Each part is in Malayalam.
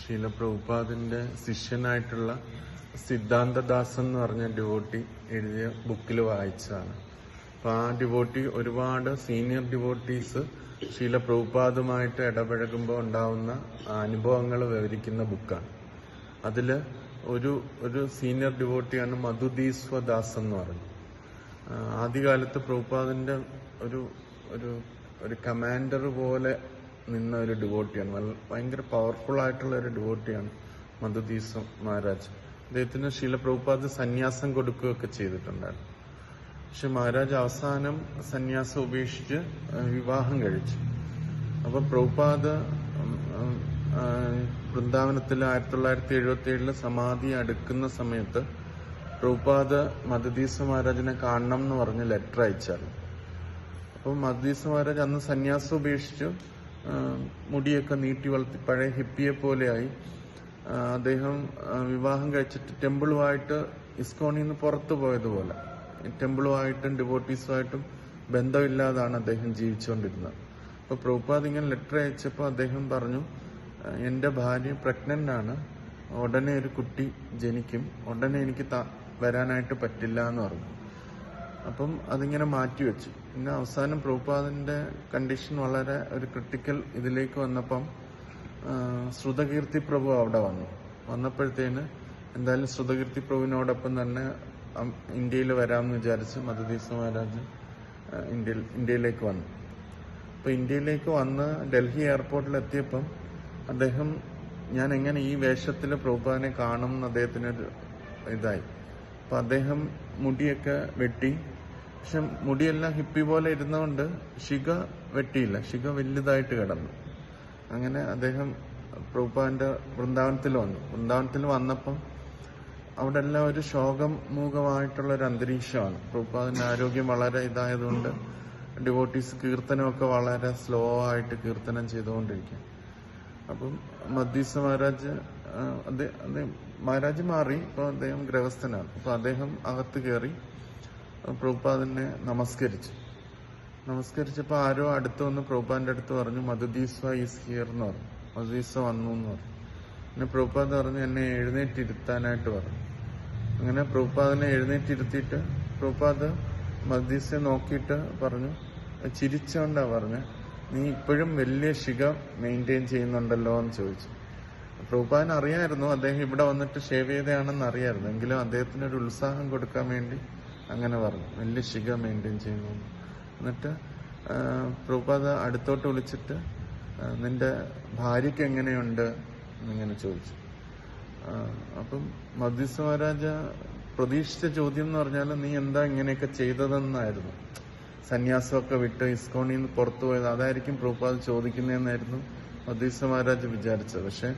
ശീല പ്രഭുപാദിന്റെ ശിഷ്യനായിട്ടുള്ള സിദ്ധാന്തദാസ് എന്ന് പറഞ്ഞ ഡിവോട്ടി എഴുതിയ ബുക്കിൽ വായിച്ചതാണ്. അപ്പൊ ആ ഡിവോട്ടി ഒരുപാട് സീനിയർ ഡിവോട്ടീസ് ശീല പ്രഭുപാദുമായിട്ട് ഇടപഴകുമ്പോൾ ഉണ്ടാവുന്ന അനുഭവങ്ങൾ വിവരിക്കുന്ന ബുക്കാണ് അതിൽ ഒരു ഒരു സീനിയർ ഡിവോട്ടിയാണ് മധുദീസ്വദാസ് എന്ന് പറഞ്ഞു ആദ്യകാലത്ത് പ്രഭുപാദിന്റെ ഒരു ഒരു കമാൻഡർ പോലെ നിന്ന ഒരു ഡിവോട്ടിയാണ് ഭയങ്കര പവർഫുൾ ആയിട്ടുള്ള ഒരു ഡിവോട്ടിയാണ് മധുദീസ് മഹാരാജ്. അദ്ദേഹത്തിന് ശീല പ്രഭുപാദ് സന്യാസം കൊടുക്കുകയൊക്കെ ചെയ്തിട്ടുണ്ടായിരുന്നു. പക്ഷെ മഹാരാജ് അവസാനം സന്യാസം ഉപേക്ഷിച്ച് വിവാഹം കഴിച്ചു. അപ്പൊ പ്രഭുപാദ് വൃന്ദാവനത്തിൽ ആയിരത്തി തൊള്ളായിരത്തി എഴുപത്തി ഏഴിൽ സമാധി അടുക്കുന്ന സമയത്ത് പ്രഭുപാദ് മധുദീസ മഹാരാജിനെ കാണണം എന്ന് പറഞ്ഞ് ലെറ്റർ അയച്ചായിരുന്നു. അപ്പൊ മധുദീസ മഹാരാജ് അന്ന് സന്യാസം ഉപേക്ഷിച്ചു. മുടിയൊക്കെ നീട്ടി വളർത്തി പഴയ ഹിപ്പിയെ പോലെയായി. അദ്ദേഹം വിവാഹം കഴിച്ചിട്ട് ടെമ്പിളുമായിട്ട് ഇസ്കോണിൽ നിന്ന് പുറത്തു പോയതുപോലെ. ടെമ്പിളുമായിട്ടും ഡിവോട്ടീസുമായിട്ടും ബന്ധമില്ലാതാണ് അദ്ദേഹം ജീവിച്ചുകൊണ്ടിരുന്നത്. അപ്പോൾ പ്രഭുപാദ് ഇങ്ങനെ ലെറ്റർ അയച്ചപ്പോൾ അദ്ദേഹം പറഞ്ഞു എന്റെ ഭാര്യ പ്രഗ്നന്റ് ആണ് ഉടനെ ഒരു കുട്ടി ജനിക്കും. ഉടനെ എനിക്ക് വരാനായിട്ട് പറ്റില്ല എന്ന് പറഞ്ഞു. അപ്പം അതിങ്ങനെ മാറ്റിവെച്ചു പിന്നെ അവസാനം പ്രഭുപാദിന്റെ കണ്ടീഷൻ വളരെ ഒരു ക്രിട്ടിക്കൽ ഇതിലേക്ക് വന്നപ്പം ശ്രുതകീർത്തി പ്രഭു അവിടെ വന്നു. വന്നപ്പോഴത്തേന് എന്തായാലും ശ്രുതകീർത്തി പ്രഭുവിനോടൊപ്പം തന്നെ ഇന്ത്യയിൽ വരാമെന്ന് വിചാരിച്ച് മധുദീസ മഹാരാജ് ഇന്ത്യയിൽ ഇന്ത്യയിലേക്ക് വന്നു. അപ്പൊ ഇന്ത്യയിലേക്ക് വന്ന് ഡൽഹി എയർപോർട്ടിൽ എത്തിയപ്പം അദ്ദേഹം ഞാൻ എങ്ങനെ ഈ വേഷത്തിൽ പ്രഭുപാദിനെ കാണും എന്ന് അദ്ദേഹത്തിനൊരു ഇതായി. അപ്പൊ അദ്ദേഹം മുടിയൊക്കെ വെട്ടി പക്ഷെ മുടിയെല്ലാം ഹിപ്പി പോലെ ഇരുന്നുകൊണ്ട് ശിഖ വെട്ടിയില്ല. ശിഖ വലുതായിട്ട് കിടന്നു. അങ്ങനെ അദ്ദേഹം പ്രൂപ്പാന്റെ വൃന്ദാവനത്തിൽ വന്നു. വൃന്ദാവനത്തിൽ വന്നപ്പം അവിടെ എല്ലാം ഒരു ശോകമൂകമായിട്ടുള്ള ഒരു അന്തരീക്ഷമാണ്. പ്രൂപ്പാദിന്റെ ആരോഗ്യം വളരെ ഇതായതുകൊണ്ട് ഡിവോട്ടീസ് കീർത്തനമൊക്കെ വളരെ സ്ലോ ആയിട്ട് കീർത്തനം ചെയ്തുകൊണ്ടിരിക്കും. അപ്പം മദ്ദീസ മഹാരാജ് അദ്ദേഹം മഹാരാജ് മാറി ഇപ്പൊ അദ്ദേഹം ഗ്രഹസ്ഥനാണ്. അപ്പൊ അദ്ദേഹം അകത്ത് കയറി പ്രഭുപാദിനെ നമസ്കരിച്ചു. നമസ്കരിച്ചപ്പോൾ ആരോ അടുത്ത് വന്ന് പ്രഭുപാദിന്റെ അടുത്ത് പറഞ്ഞു മധുദീസ്വ ഈസ് ഹിയർ എന്ന് പറഞ്ഞു. മധുദീസ്വ വന്നു എന്ന് പറഞ്ഞു. പിന്നെ പ്രഭുപാദ് പറഞ്ഞു എന്നെ എഴുന്നേറ്റിരുത്താനായിട്ട് പറഞ്ഞു. അങ്ങനെ പ്രഭുപാദിനെ എഴുന്നേറ്റിരുത്തിയിട്ട് പ്രഭുപാദ് മദ്ദീസെ നോക്കിയിട്ട് പറഞ്ഞു ചിരിച്ചോണ്ടാ പറഞ്ഞു നീ ഇപ്പോഴും വലിയ ശിഖ മെയിന്റെയിൻ ചെയ്യുന്നുണ്ടല്ലോ എന്ന് ചോദിച്ചു. പ്രഭുപാദിന് അറിയായിരുന്നു അദ്ദേഹം ഇവിടെ വന്നിട്ട് ഷേവ് ചെയ്തയാണെന്ന് അറിയായിരുന്നു. എങ്കിലും അദ്ദേഹത്തിന് ഒരു ഉത്സാഹം കൊടുക്കാൻ വേണ്ടി അങ്ങനെ പറഞ്ഞു. വലിയ ശിഖ മെയിന്റെയിൻ ചെയ്യുന്നു. എന്നിട്ട് പ്രഭുപാത അടുത്തോട്ട് വിളിച്ചിട്ട് നിന്റെ ഭാര്യയ്ക്ക് എങ്ങനെയുണ്ട് എന്നിങ്ങനെ ചോദിച്ചു. അപ്പം മധ്യസ്ഥ മഹാരാജ പ്രതീക്ഷിച്ച ചോദ്യം എന്ന് പറഞ്ഞാൽ നീ എന്താ ഇങ്ങനെയൊക്കെ ചെയ്തതെന്നായിരുന്നു. സന്യാസമൊക്കെ വിട്ട് ഇസ്കോണിൽ നിന്ന് പുറത്തു പോയത് അതായിരിക്കും പ്രഭുപാദ് ചോദിക്കുന്നതെന്നായിരുന്നു മധ്യസ്ഥ മഹാരാജ് വിചാരിച്ചത്. പക്ഷെ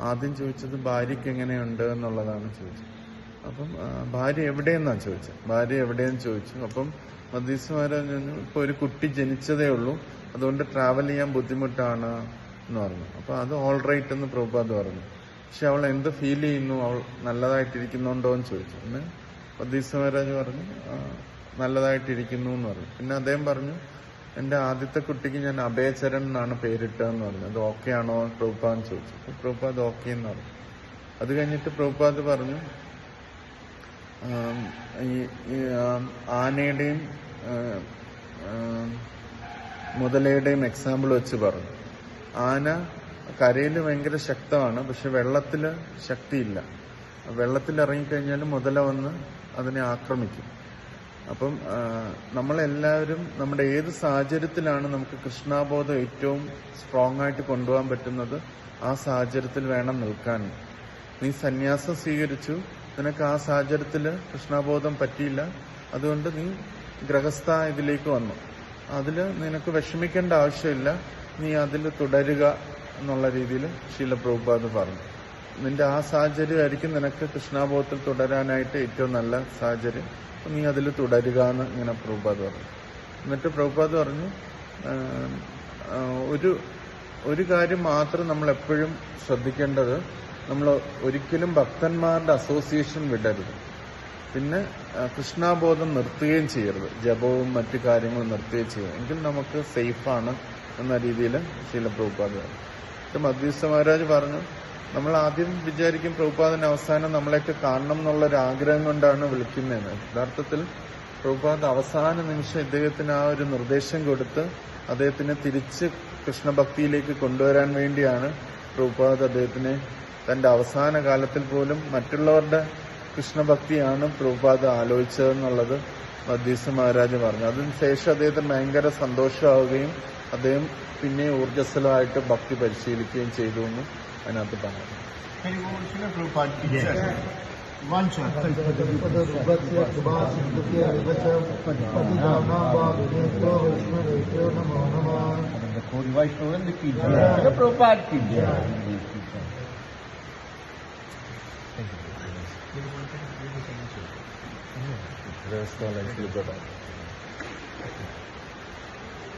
ആദ്യം ചോദിച്ചത് ഭാര്യയ്ക്ക് എങ്ങനെയുണ്ട് എന്നുള്ളതാണ് ചോദിച്ചത്. അപ്പം ഭാര്യ എവിടെയെന്നാണ് ചോദിച്ചത് ഭാര്യ എവിടെയെന്ന് ചോദിച്ചു. അപ്പം മദീസ് മഹാരാജ് പറഞ്ഞു, ഇപ്പൊ ഒരു കുട്ടി ജനിച്ചതേ ഉള്ളൂ. അതുകൊണ്ട് ട്രാവൽ ചെയ്യാൻ ബുദ്ധിമുട്ടാണ് എന്ന് പറഞ്ഞു. അപ്പൊ അത് ഓൾ റൈറ്റ് എന്ന് പ്രഭുപാദ് പറഞ്ഞു. പക്ഷെ അവൾ എന്ത് ഫീൽ ചെയ്യുന്നു? അവൾ നല്ലതായിട്ടിരിക്കുന്നുണ്ടോ എന്ന് ചോദിച്ചു. പിന്നെ മദീസ് മഹാരാജ് പറഞ്ഞു "ആ, നല്ലതായിട്ടിരിക്കുന്നു എന്ന് പറഞ്ഞു. പിന്നെ അദ്ദേഹം പറഞ്ഞു എന്റെ ആദ്യത്തെ കുട്ടിക്ക് ഞാൻ അഭയചരൺ എന്നാണ് പേരിട്ടതെന്ന് പറഞ്ഞു. അത് ഓക്കെ ആണോ? പ്രഭുപാദ് ചോദിച്ചു. പ്രഭുപാദ് ഓക്കെ എന്ന് പറഞ്ഞു. അത് കഴിഞ്ഞിട്ട് പ്രഭുപാദ് പറഞ്ഞു ആനയുടെയും മുതലയുടെയും എക്സാമ്പിൾ വെച്ച് പറഞ്ഞു. ആന കരയിൽ ഭയങ്കര ശക്തമാണ് പക്ഷെ വെള്ളത്തിൽ ശക്തിയില്ല. വെള്ളത്തിൽ ഇറങ്ങിക്കഴിഞ്ഞാൽ മുതല വന്ന് അതിനെ ആക്രമിക്കും. അപ്പം നമ്മളെല്ലാവരും നമ്മുടെ ഏത് സാഹചര്യത്തിലാണ് നമുക്ക് കൃഷ്ണാബോധം ഏറ്റവും സ്ട്രോങ് ആയിട്ട് കൊണ്ടുപോകാൻ പറ്റുന്നത്? ആ സാഹചര്യത്തിൽ വേണം നിൽക്കാൻ. നീ സന്യാസം സ്വീകരിച്ചു നിനക്ക് ആ സാഹചര്യത്തിൽ കൃഷ്ണബോധം പറ്റിയില്ല. അതുകൊണ്ട് നീ ഗ്രഹസ്ഥ ഇതിലേക്ക് വന്നു. അതിൽ നിനക്ക് വിഷമിക്കേണ്ട ആവശ്യമില്ല. നീ അതിൽ തുടരുക എന്നുള്ള രീതിയിൽ ശീല പ്രഭുപാദ് പറഞ്ഞു. നിന്റെ ആ സാഹചര്യമായിരിക്കും നിനക്ക് കൃഷ്ണാബോധത്തിൽ തുടരാനായിട്ട് ഏറ്റവും നല്ല സാഹചര്യം. നീ അതിൽ തുടരുക എന്ന് ഇങ്ങനെ പ്രഭുപാദ് പറഞ്ഞു. എന്നിട്ട് പ്രഭുപാദ് പറഞ്ഞു ഒരു ഒരു കാര്യം മാത്രം നമ്മൾ എപ്പോഴും ശ്രദ്ധിക്കേണ്ടത് നമ്മൾ ഒരിക്കലും ഭക്തന്മാരുടെ അസോസിയേഷൻ വിടരുത്. പിന്നെ കൃഷ്ണാബോധം നിർത്തുകയും ചെയ്യരുത്. ജപവും മറ്റു കാര്യങ്ങളും നിർത്തുകയും ചെയ്യരുത്. എങ്കിൽ നമുക്ക് സേഫാണ് എന്ന രീതിയിൽ ശീല പ്രഭുപാദ് പറഞ്ഞു. എന്നിട്ട് മധ്യസ്ഥ മഹാരാജ് പറഞ്ഞു നമ്മൾ ആദ്യം വിചാരിക്കും പ്രഭുപാദൻ അവസാനം നമ്മളെയൊക്കെ കാണണം എന്നുള്ള ഒരു ആഗ്രഹം കൊണ്ടാണ് വിളിക്കുന്നതെന്ന്. യഥാർത്ഥത്തിൽ പ്രഭുപാദ അവസാന നിമിഷം ഇദ്ദേഹത്തിന് ആ ഒരു നിർദ്ദേശം കൊടുത്ത് അദ്ദേഹത്തിനെ തിരിച്ച് കൃഷ്ണഭക്തിയിലേക്ക് കൊണ്ടുവരാൻ വേണ്ടിയാണ് പ്രഭുപാദ് അദ്ദേഹത്തിനെ തന്റെ അവസാന കാലത്തിൽ പോലും മറ്റുള്ളവരുടെ കൃഷ്ണഭക്തിയാണ് പ്രഭുപാദ ആലോചിച്ചതെന്നുള്ളത് മദ്ദീസ് മഹാരാജ് പറഞ്ഞു. അതിനുശേഷം അദ്ദേഹത്തിന് ഭയങ്കര സന്തോഷമാവുകയും അദ്ദേഹം പിന്നെ ഊർജസ്വലമായിട്ട് ഭക്തി പരിശീലിക്കുകയും ചെയ്തു എന്ന് അതിനകത്ത് പറഞ്ഞു Can Rest all I sleep at all.